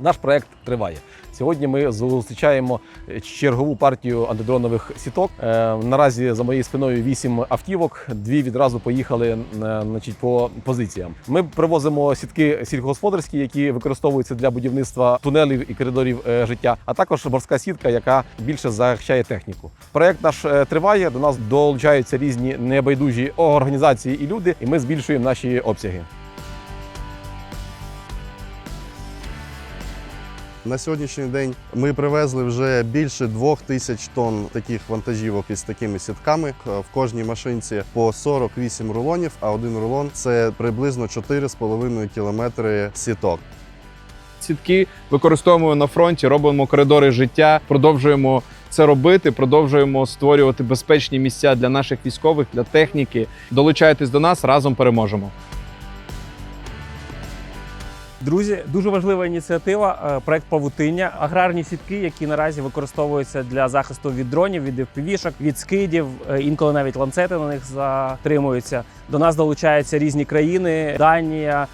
Наш проект триває. Сьогодні ми зустрічаємо чергову партію антидронових сіток. Е, Наразі за моєю спиною вісім автівок. Дві відразу поїхали е, значить, по позиціям. Ми привозимо сітки сільськогосподарські, які використовуються для будівництва тунелів і коридорів е, життя, а також морська сітка, яка більше захищає техніку. Проект наш триває. До нас долучаються різні небайдужі організації і люди, і ми збільшуємо наші обсяги. На сьогоднішній день ми привезли вже більше двох тисяч тонн таких вантажівок із такими сітками. В кожній машинці по 48 рулонів, а один рулон це приблизно 4,5 кілометри сіток. Сітки використовуємо на фронті, робимо коридори життя, продовжуємо це робити, продовжуємо створювати безпечні місця для наших військових, для техніки. Долучайтесь до нас, разом переможемо. Друзі, дуже важлива ініціатива. е, Проект Павутиння, аграрні сітки, які наразі використовуються для захисту від дронів, від FPV-шок, від скидів. е, Інколи навіть ланцети на них затримуються. До нас долучаються різні країни: Данія.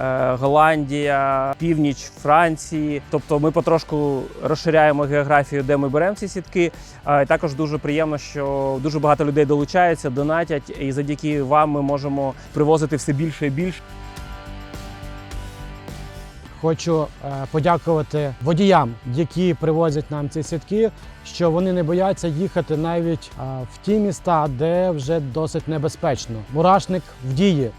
е, Голландія, північ Франції. Тобто ми потрошку розширяємо географію, де ми беремо ці сітки. А також дуже приємно, що дуже багато людей долучаються, донатять, і завдяки вам ми можемо привозити все більше і більше. Хочу е, подякувати водіям, які привозять нам ці сітки, що вони не бояться їхати навіть е, в ті міста, де вже досить небезпечно. Мурашник в дії.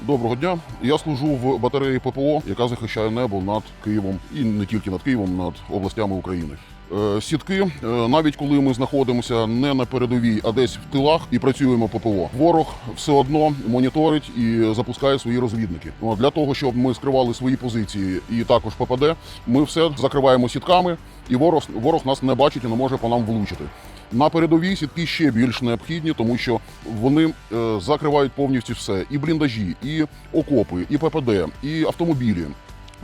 Доброго дня. Я служу в батареї ППО, яка захищає небо над Києвом і не тільки над Києвом, над областями України. Е, Сітки, е, навіть коли ми знаходимося не на передовій, а десь в тилах і працюємо ППО. Ворог все одно моніторить і запускає свої розвідники. Для того, щоб ми скривали свої позиції і також ППД, ми все закриваємо сітками, і ворог, ворог нас не бачить і не може по нам влучити. На передовій сітки ще більш необхідні, тому що вони е, закривають повністю все: і бліндажі, і окопи, і ППД, і автомобілі.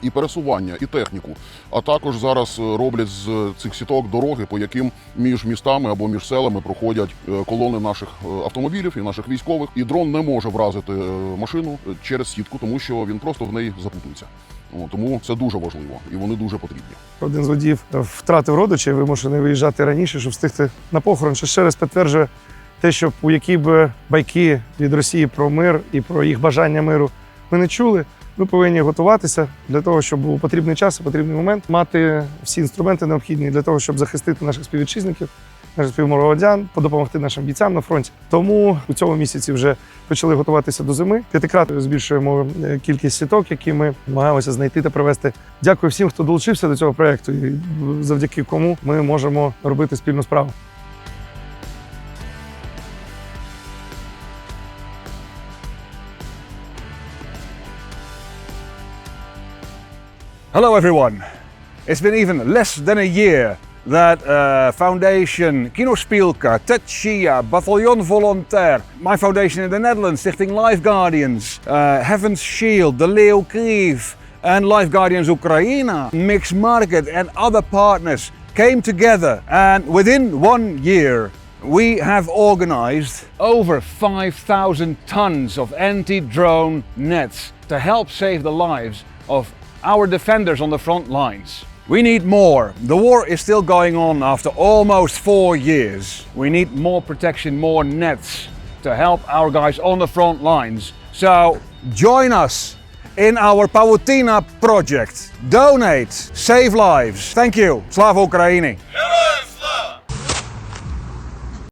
І пересування, і техніку. А також зараз е, роблять з цих сіток дороги, по яким між містами або між селами проходять е, колони наших е, автомобілів і наших військових. І дрон не може вразити машину через сітку, тому що він просто в неї запутується. Тому це дуже важливо і вони дуже потрібні. Один з водіїв втратив родича і вимушений виїжджати раніше, щоб встигти на похорон, що ще раз підтверджує те, що у які б байки від Росії про мир і про їх бажання миру ми не чули. Ми повинні готуватися для того, щоб був потрібний час і потрібний момент, мати всі інструменти необхідні для того, щоб захистити наших співвітчизників, наших співгромадян, подопомогти нашим бійцям на фронті. Тому у цьому місяці вже почали готуватися до зими. П'ятикратно збільшуємо е, кількість сіток, які ми намагаємося знайти та привезти. Дякую всім, хто долучився до цього проекту, і завдяки кому ми можемо робити спільну справу. Hello, everyone. It's been even less than a year that uh, Foundation Kinospielka, Tetschia, Bataljon Volontair, my foundation in the Netherlands, Stichting Life Guardians, uh, Heaven's Shield, the Leo Krief, and Life Guardians Ukraine, Mixed Market, and other partners came together. And within one year, we have organized over 5,000 tons of anti drone nets to help save the lives of our defenders on the front lines. We need more. The war is still going on after almost four years. We need more protection, more nets to help our guys on the front lines. So join us in our Pawutina project. Donate, save lives. Thank you. Slava Ukraini.